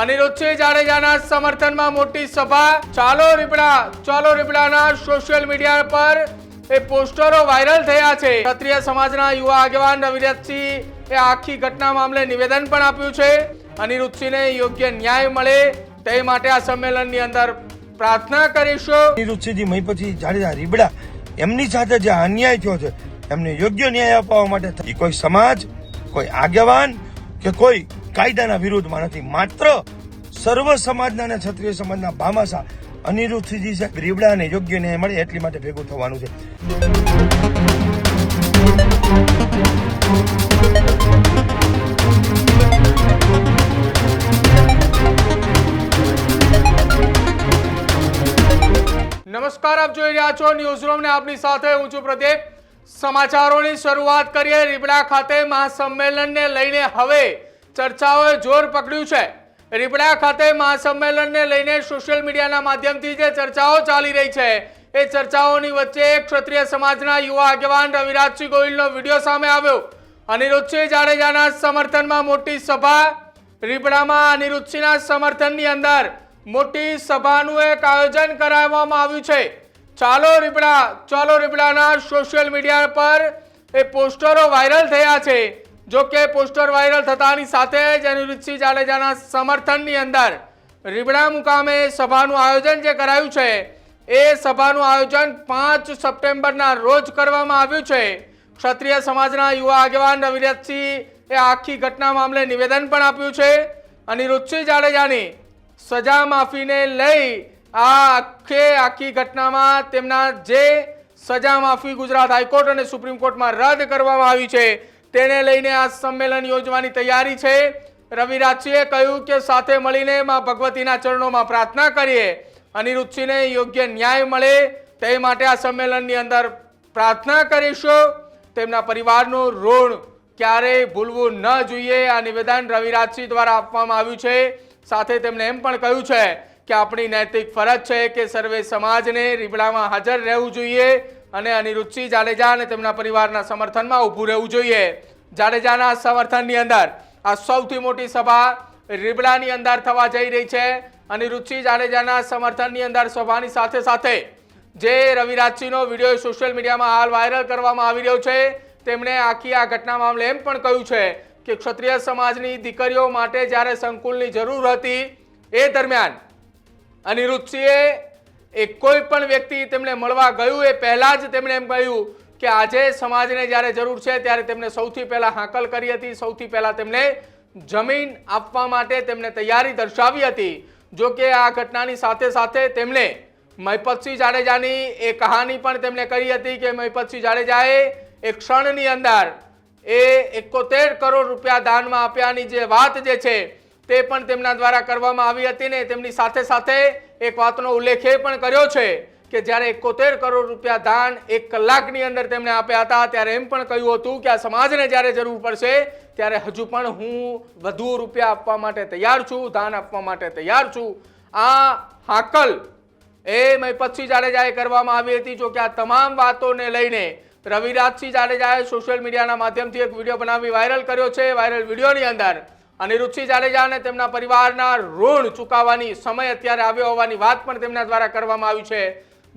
અનિરુદ્ધસિંહ જાડેજાના સમર્થનમાં મોટી સભા. ચાલો રીપડા, ચાલો રીપડાના સોશિયલ મીડિયા પર એ પોસ્ટરો વાયરલ થયા છે. ક્ષત્રિય સમાજના યુવા આગેવાન રવિરાજસિંહ એ આખી ઘટના મામલે નિવેદન પણ આપ્યું છે. અનિરુદ્ધસિંહને યોગ્ય ન્યાય મળે તે માટે આ સંમેલનની અંદર પ્રાર્થના કરીશું. નિરુત્સિંહજી મહીપતિ જાડેજા, રીબડા, એમની સાથે જે અન્યાય થયો છે, એમને યોગ્ય ન્યાય અપાવવા માટે. કોઈ સમાજ, કોઈ આગેવાન કે કોઈ કાયદાના વિરોધમાં નથી. માત્ર સર્વ સમાજના અને ક્ષત્રિય સમાજના ભામાસા અનિરુદ્ધજી સાહેબ રીબડાને યોગ્ય ન્યાય મળે એટલી માટે ભેગું થવાનું છે. નમસ્કાર, આપ જોઈ રહ્યા છો ન્યૂઝ રૂમ ને આપની સાથે હું છું પ્રદીપ. સમાચારોની શરૂઆત કરીએ. રીબડા ખાતે મહાસંમેલનને લઈને હવે ચર્ચાઓએ જોર પકડ્યું છે. રીપડા ખાતે મહાસંમેલનને લઈને સોશિયલ મીડિયાના માધ્યમથી જે ચર્ચાઓ ચાલી રહી છે, એ ચર્ચાઓની વચ્ચે ક્ષત્રિય સમાજના યુવા આગેવાન રવિરાજસિંહ ગોહિલનો વીડિયો સામે આવ્યો. અનિરુદ્ધસિંહ જાડેજાના સમર્થનમાં મોટી સભા, રીપડામાં અનિરુદ્ધસિંહના સમર્થનની અંદર મોટી સભાનું એક આયોજન કરાવવામાં આવ્યું છે. ચાલો રીપડા, ચાલો રીપડાના સોશિયલ મીડિયા પર એ પોસ્ટરો વાયરલ થયા છે. જો કે પોસ્ટર વાયરલ થતાની સાથે જ અનિરુદ્ધસિંહ જાડેજાના સમર્થનની અંદર રીબડા મુકામે સભાનું આયોજન જે કરાયું છે, એ સભાનું આયોજન પાંચ સપ્ટેમ્બરના રોજ કરવામાં આવ્યું છે. ક્ષત્રિય સમાજના યુવા આગેવાન રવિરાજસિંહ એ આખી ઘટના મામલે નિવેદન પણ આપ્યું છે. અનિરુદ્ધસિંહ જાડેજાની સજા માફીને લઈ આ આખે આખી ઘટનામાં તેમના જે સજા માફી ગુજરાત હાઈકોર્ટ અને સુપ્રીમ કોર્ટમાં રદ કરવામાં આવી છે તેને લઈને આ સંમેલન યોજવાની તૈયારી છે. રવિરાજસિંહે કહ્યું કે સાથે મળીને માં ભગવતીના ચરણોમાં પ્રાર્થના કરીએ. અનિરુદ્ધસિંહને યોગ્ય ન્યાય મળે, તે માટે આ સંમેલનની અંદર પ્રાર્થના કરીશું. તેમના પરિવારનું ઋણ ક્યારેય ભૂલવું ન જોઈએ. આ નિવેદન રવિરાજસિંહ દ્વારા આપવામાં આવ્યું છે. સાથે તેમણે એમ પણ કહ્યું છે કે આપણી નૈતિક ફરજ છે કે સર્વે સમાજને રીબડામાં હાજર રહેવું જોઈએ અને અનિરુદ્ધસિંહ જાડેજા અને તેમના પરિવારના સમર્થનમાં ઊભું રહેવું જોઈએ. જાડેજાના સમર્થનની અંદર આ સૌથી મોટી સભા રીબડાની અંદર થવા જઈ રહી છે અનિરુદ્ધસિંહ જાડેજાના સમર્થનની અંદર સભાની સાથે સાથે જે રવિરાજસિંહનો વીડિયો સોશિયલ મીડિયામાં હાલ વાયરલ કરવામાં આવી રહ્યો છે, તેમણે આખી આ ઘટના મામલે એમ પણ કહ્યું છે કે ક્ષત્રિય સમાજની દીકરીઓ માટે જ્યારે સંકુલની જરૂર હતી એ દરમિયાન અનિરુદ્ધસિંહે એ કોઈ પણ વ્યક્તિ તેમને મળવા ગયું એ પહેલાં જ તેમણે એમ કહ્યું કે આજે સમાજને જ્યારે જરૂર છે ત્યારે તેમને સૌથી પહેલા હાંકલ કરી હતી, સૌથી પહેલા તેમને જમીન આપવા માટે તેમને તૈયારી દર્શાવી હતી. જો કે આ ઘટનાની સાથે સાથે તેમણે મહિપતસિંહ જાડેજાની એ કહાની પણ તેમણે કરી હતી કે મહિપતસિંહ જાડેજાએ એક ક્ષણની અંદર એ એકોતેર કરોડ રૂપિયા દાનમાં આપ્યાની જે વાત જે છે તે પણ તેમના દ્વારા કરવામાં આવી હતી ને તેમની સાથે સાથે એક વાતનો ઉલ્લેખ એ પણ કર્યો છે કે જ્યારે એકોતેર કરોડ રૂપિયા દાન એક કલાકની અંદર તેમણે આપ્યા હતા, ત્યારે એમ પણ કહ્યું હતું કે આ સમાજને જ્યારે જરૂર પડશે, ત્યારે હજુ પણ હું વધુ રૂપિયા આપવા માટે તૈયાર છું, દાન આપવા માટે તૈયાર છું. આ હાકલ એ મહિપતસિંહ જાડેજાએ કરવામાં આવી હતી. જો કે આ તમામ વાતોને લઈને રવિરાજસિંહ જાડેજાએ સોશિયલ મીડિયાના માધ્યમથી એક વીડિયો બનાવી વાયરલ કર્યો છે. વાયરલ વિડીયોની અંદર અનિરુદ્ધસિંહ જાડેજા અને તેમના પરિવારના ઋણ ચૂકવવાની સમય અત્યારે આવ્યો હોવાની વાત પણ તેમના દ્વારા કરવામાં આવી છે.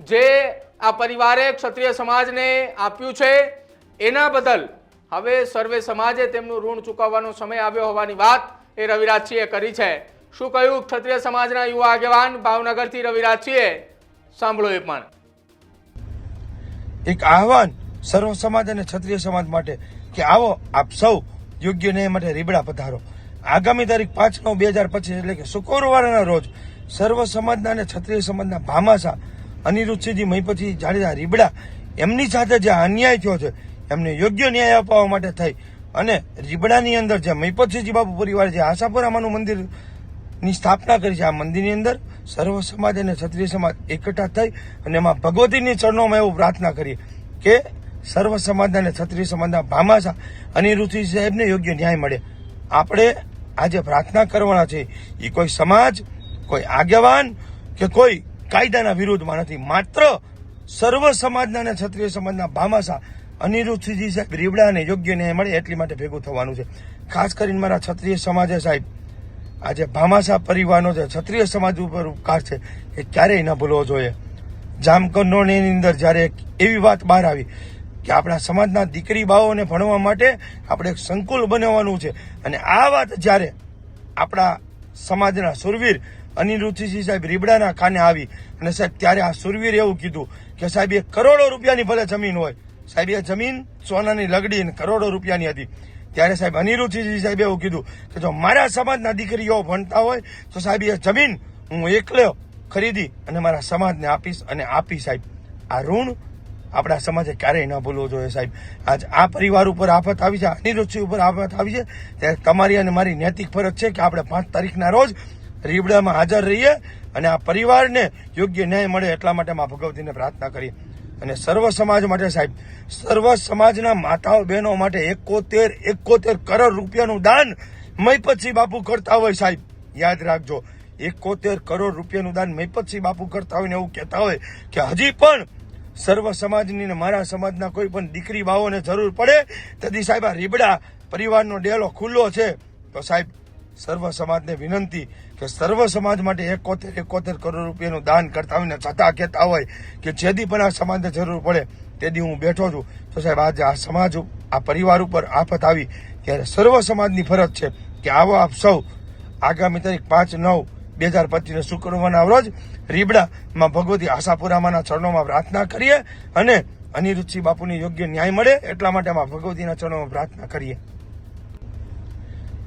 જે આ પરિવારે ક્ષત્રિય સમાજને આપ્યું છે, એના બદલ હવે સર્વે સમાજે તેમનું ઋણ ચૂકવવાનો સમય આવ્યો હોવાની વાત એ રવિરાજસિંહે કરી છે. શું કહ્યું? ક્ષત્રિય સમાજના યુવા આગેવાન ભાવનગરથી રવિરાજસિંહે? સાંભળો એ પણ. એક આહવાન સર્વ સમાજ અને ક્ષત્રિય સમાજ માટે કે આવો આપ સૌ યોગ્ય ન્યાય માટે રીબડા પધારો. આગામી તારીખ પાંચ નવ બે હજાર પચીસ એટલે કે શુક્રવારના રોજ સર્વ સમાજના અને ક્ષત્રિય સમાજના ભામાસા અનિરુદ્ધસિંહજી મહીપતિ જાડેજા, રીબડા, એમની સાથે જે અન્યાય થયો છે, એમને યોગ્ય ન્યાય અપાવવા માટે થઈ. અને રીબડાની અંદર જે મહીપતસિંહજી બાપુ પરિવાર જે આશાપુરામાનું મંદિરની સ્થાપના કરી છે, આ મંદિરની અંદર સર્વ સમાજ અને ક્ષત્રિય સમાજ એકઠા થઈ અને એમાં ભગવતીની ચરણોમાં એવું પ્રાર્થના કરી કે સર્વ સમાજના અને ક્ષત્રિય સમાજના ભામાસા અનિરુદ્ધિ સાહેબને યોગ્ય ન્યાય મળે. આપણે આજે પ્રાર્થના કરવાના છે એ કોઈ સમાજ, કોઈ આગેવાન કે કોઈ કાયદાના વિરોધમાં નથી. માત્ર સર્વ સમાજના અને ક્ષત્રિય સમાજના ભામાસા અનિરુદ્ધજી સાહેબ રીબડાને યોગ્ય ન્યાય મળે એટલી માટે ભેગું થવાનું છે. ખાસ કરીને મારા ક્ષત્રિય સમાજે સાહેબ, આજે ભામાસા પરિવારનો જે ક્ષત્રિય સમાજ ઉપર ઉપકાર છે એ ક્યારેય ન ભૂલવો જોઈએ. જામકંડોળની અંદર જ્યારે એવી વાત બહાર આવી કે આપણા સમાજના દીકરી બાઓને ભણવા માટે આપણે એક સંકુલ બનાવવાનું છે અને આ વાત જ્યારે આપણા સમાજના સુરવીર અનિરુદ્ધસિંહ સાહેબ રીબડાના કાને આવી અને સાહેબ ત્યારે આ સુરવીરે એવું કીધું કે સાહેબ એ કરોડો રૂપિયાની ભલે જમીન હોય, સાહેબ એ જમીન સોનાની લગડી અને કરોડો રૂપિયાની હતી. ત્યારે સાહેબ અનિરુદ્ધસિંહ સાહેબે એવું કીધું કે જો મારા સમાજના દીકરીઓ ભણતા હોય, તો સાહેબ એ જમીન હું એકલો ખરીદી અને મારા સમાજને આપીશ અને આપી સાહેબ. આ ઋણ આપણા સમાજે ક્યારેય ન ભૂલવું જોઈએ સાહેબ. આજ આ પરિવાર ઉપર આફત આવી છે અનિરુદ્ધસિંહ ઉપર આફત આવી છે. ત્યારે તમારી અને મારી નૈતિક ફરજ છે કે આપણે પાંચ તારીખના રોજ રીબડામાં હાજર રહીએ અને આ પરિવારને યોગ્ય ન્યાય મળે એટલા માટે માં ભગવતીને પ્રાર્થના કરીએ. અને સર્વ સમાજ માટે સાહેબ, સર્વ સમાજના માતાઓ બહેનો માટે એકોતેર એકોતેર કરોડ રૂપિયાનું દાન મહીપતસિંહ બાપુ કરતા હોય સાહેબ. યાદ રાખજો, એકોતેર કરોડ રૂપિયાનું દાન મહીપતસિંહ બાપુ કરતા હોય ને એવું કહેતા હોય કે હજી પણ સર્વ સમાજની ને મારા સમાજના કોઈ પણ દીકરી, બાઓને જરૂર પડે. તદી સાહેબ આ રીબડા પરિવારનો ડેલો ખુલ્લો છે. તો સાહેબ સર્વ સમાજને વિનંતી કે સર્વ સમાજ માટે એકોતેર એકોતેર કરોડ રૂપિયાનું દાન કરતા હોય ને છતાં કહેતા હોય કે જેથી પણ આ સમાજને જરૂર પડે તેથી હું બેઠો છું. તો સાહેબ, આજે આ સમાજ આ પરિવાર ઉપર આફત આવી ત્યારે સર્વ સમાજની ફરજ છે કે આવો આપ સૌ આગામી તારીખ પાંચ નવ બે હજાર પચીસને શુક્રવારના રોજ રીબડામાં ભગવતી આશાપુરામાના ચરણોમાં પ્રાર્થના કરીએ અને અનિરુદ્ધસિંહ બાપુની યોગ્ય ન્યાય મળે એટલા માટે માં ભગવતીના ચરણોમાં પ્રાર્થના કરીએ.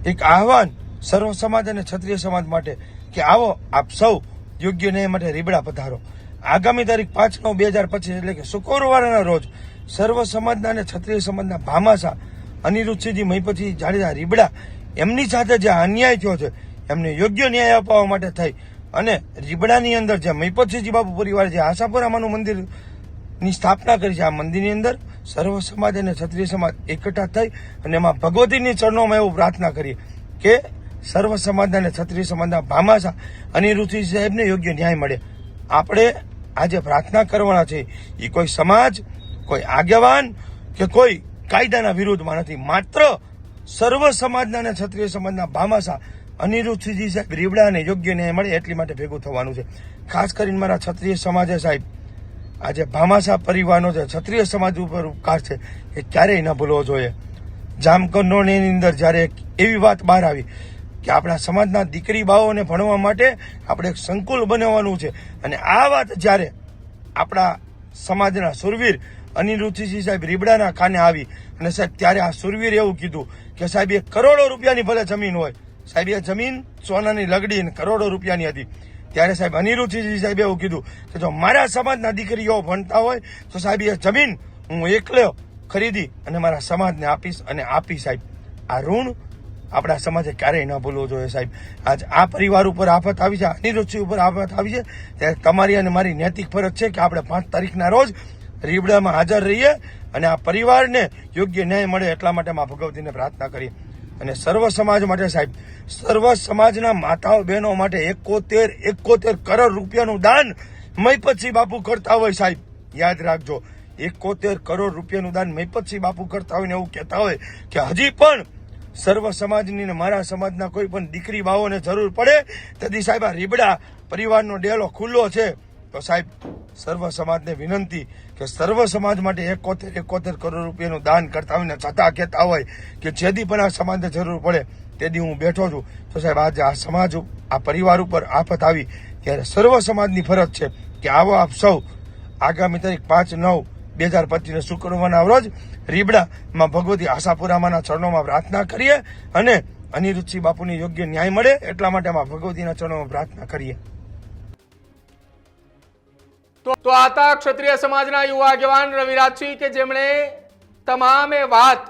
એક આહવાન સર્વ સમાજ અને ક્ષત્રિય સમાજ માટે કે આવો આપ સૌ યોગ્ય ન્યાય માટે રીબડા પધારો. આગામી તારીખ પાંચ નવ બે હજાર પચીસ એટલે કે શુક્રવારના રોજ સર્વ સમાજના અને ક્ષત્રિય સમાજના ભામાસા અનિરુદ્ધસિંહજી મહીપતસિંહ જાડેજા રીબડા એમની સાથે જે અન્યાય થયો છે, એમને યોગ્ય ન્યાય અપાવવા માટે થઈ. અને રીબડાની અંદર જે મહીપતસિંહજી બાપુ પરિવાર જે આશાપુરામાનું મંદિરની સ્થાપના કરી છે, આ મંદિરની અંદર સર્વ સમાજ અને ક્ષત્રિય સમાજ એકઠા થઈ અને એમાં ભગવતીની ચરણોમાં એવું પ્રાર્થના કરીએ કે સર્વ સમાજના અને ક્ષત્રિય સમાજના ભામાસા અનિરુદ્ધિ સાહેબને યોગ્ય ન્યાય મળે. આપણે આજે પ્રાર્થના કરવાના છે એ કોઈ સમાજ, કોઈ આગેવાન કે કોઈ કાયદાના વિરુદ્ધમાં નથી. માત્ર સર્વ સમાજના અને ક્ષત્રિય સમાજના ભામાસા અનિરુદ્ધસિંહજી સાહેબ રીબડાને યોગ્ય ન્યાય મળે એટલી માટે ભેગું થવાનું છે. ખાસ કરીને મારા ક્ષત્રિય સમાજે સાહેબ, આજે ભામાસા પરિવારનો જે ક્ષત્રિય સમાજ ઉપર ઉપકાર છે, એ ક્યારેય ન ભૂલવો જોઈએ. જામકંડોળની અંદર જ્યારે એવી વાત બહાર આવી કે આપણા સમાજના દીકરી બાઓને ભણવા માટે આપણે એક સંકુલ બનાવવાનું છે. અને આ વાત જ્યારે આપણા સમાજના સુરવીર અનિરુદ્ધસિંહ સાહેબ રીબડાના કાને આવી અને સાહેબ ત્યારે આ સુરવીર એવું કીધું કે સાહેબ એ કરોડો રૂપિયાની ભલે જમીન હોય. સાહેબ, એ જમીન સોનાની લગડી અને કરોડો રૂપિયાની હતી. ત્યારે સાહેબ અનિરુદ્ધસિંહ સાહેબે એવું કીધું કે જો મારા સમાજના દીકરીઓ ભણતા હોય, તો સાહેબ, એ જમીન હું એકલો ખરીદી અને મારા સમાજને આપીશ અને આપી સાહેબ. આ ઋણ આપણા સમાજે ક્યારેય ન ભૂલવું જોઈએ, સાહેબ. આજ આ પરિવાર ઉપર આફત આવી છે અનિરુદ્ધસિંહ ઉપર આફત આવી છે, ત્યારે તમારી અને મારી નૈતિક ફરજ છે કે આપણે પાંચ તારીખના રોજ રીબડામાં હાજર રહીએ અને આ પરિવારને યોગ્ય ન્યાય મળે એટલા માટે મા ભગવતીને પ્રાર્થના કરીએ. અને સર્વ સમાજ માટે, સાહેબ, સર્વ સમાજના માતાઓ બહેનો માટે એકોતેર એકોતેર કરોડ રૂપિયાનું દાન મૈપતસિંહ બાપુ કરતા હોય, સાહેબ. યાદ રાખજો, એકોતેર કરોડ રૂપિયાનું દાન મૈપતસિંહ બાપુ કરતા હોય ને એવું કહેતા હોય કે હજી પણ સર્વ સમાજની ને મારા સમાજના કોઈ પણ દીકરી, બાઓને જરૂર પડે, તેથી સાહેબ આ રીબડા પરિવારનો ડેલો ખુલ્લો છે. તો સાહેબ, સર્વ સમાજને વિનંતી કે સર્વ સમાજ માટે એકોતેર એકોતેર કરોડ રૂપિયાનું દાન કરતા હોય ને છતાં કહેતા હોય કે જેથી પણ આ સમાજને જરૂર પડે, તેથી હું બેઠો છું. તો સાહેબ, આજે આ સમાજ, આ પરિવાર ઉપર આફત આવી, ત્યારે સર્વ સમાજની ફરજ છે કે આવો આપ સૌ આગામી તારીખ પાંચ, નવ બે હજાર પચીસ શુક્રવારના રોજ રીબડામાં ભગવતી આશાપુરામાના ચરણોમાં પ્રાર્થના કરીએ અને અનિરુચ્છી બાપુની યોગ્ય ન્યાય મળે એટલા માટે માં ભગવતીના ચરણોમાં પ્રાર્થના કરીએ. તો આતા ક્ષત્રિય સમાજના યુવા આગેવાન રવિરાજસિંહ કે જેમણે તમામે વાત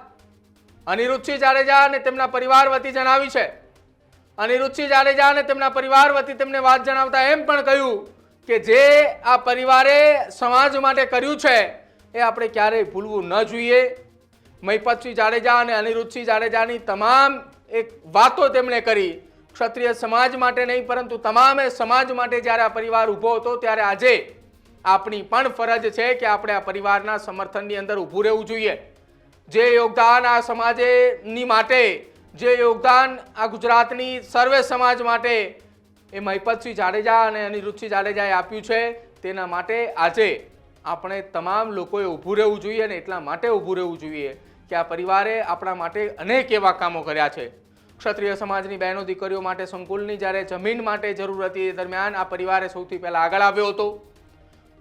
અનિરુદ્ધસિંહ જાડેજા અને તેમના પરિવાર વતી જણાવી છે. અનિરુદ્ધસિંહ જાડેજા અને તેમના પરિવાર વતી તેમને વાત જણાવતા એમ પણ કહ્યું કે જે આ પરિવારે સમાજ માટે કર્યું છે એ આપણે ક્યારેય ભૂલવું ન જોઈએ. મહિપતસિંહ જાડેજા અને અનિરુદ્ધસિંહ જાડેજાની તમામ એક વાતો તેમણે કરી. ક્ષત્રિય સમાજ માટે નહીં, પરંતુ તમામે સમાજ માટે જ્યારે આ પરિવાર ઊભો હતો, ત્યારે આજે આપણી પણ ફરજ છે કે આપણે આ પરિવારના સમર્થનની અંદર ઊભું રહેવું જોઈએ. જે યોગદાન આ સમાજેની માટે, જે યોગદાન આ ગુજરાતની સર્વે સમાજ માટે એ મહિપતસિંહ જાડેજા અને અનિરુદ્ધસિંહ જાડેજાએ આપ્યું છે, તેના માટે આજે આપણે તમામ લોકોએ ઊભું રહેવું જોઈએ અને એટલા માટે ઊભું રહેવું જોઈએ કે આ પરિવારે આપણા માટે અનેક એવા કામો કર્યા છે. ક્ષત્રિય સમાજની બહેનો દીકરીઓ માટે સંકુલની જ્યારે જમીન માટે જરૂર હતી એ દરમિયાન આ પરિવારે સૌથી પહેલા આગળ આવ્યો હતો.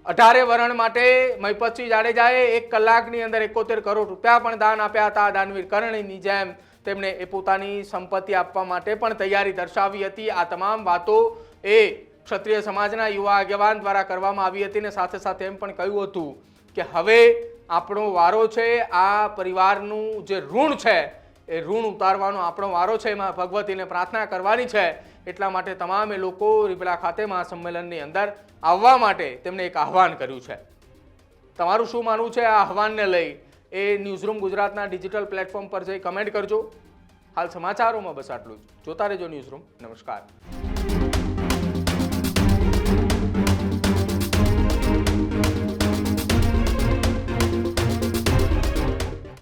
અઢારે વરણ માટે મહિપતસિંહ જાડેજાએ એક કલાકની અંદર એકોતેર કરોડ રૂપિયા પણ દાન આપ્યા હતા. દાનવીર કરણીની જેમ તેમણે એ પોતાની સંપત્તિ આપવા માટે પણ તૈયારી દર્શાવી હતી. આ તમામ વાતો એ ક્ષત્રિય સમાજના યુવા આગેવાન દ્વારા કરવામાં આવી હતી ને સાથે સાથે એમ પણ કહ્યું હતું કે હવે આપણો વારો છે, આ પરિવારનું જે ઋણ છે, એ ઋણ ઉતારવાનો આપણો વારો છે, એમાં ભગવતીને પ્રાર્થના કરવાની છે. એટલા માટે તમામે લોકો રીબડા ખાતે મહાસંમેલનની અંદર આવવા માટે તેમણે એક આહવાન કર્યું છે. તમારું શું માનવું છે આ આહવાનને લઈ? એ ન્યૂઝરૂમ ગુજરાતના ડિજિટલ પ્લેટફોર્મ પર જઈ કમેન્ટ કરજો. હાલ સમાચારોમાં બસ આટલું જ. જોતા રહેજો ન્યૂઝરૂમ. નમસ્કાર.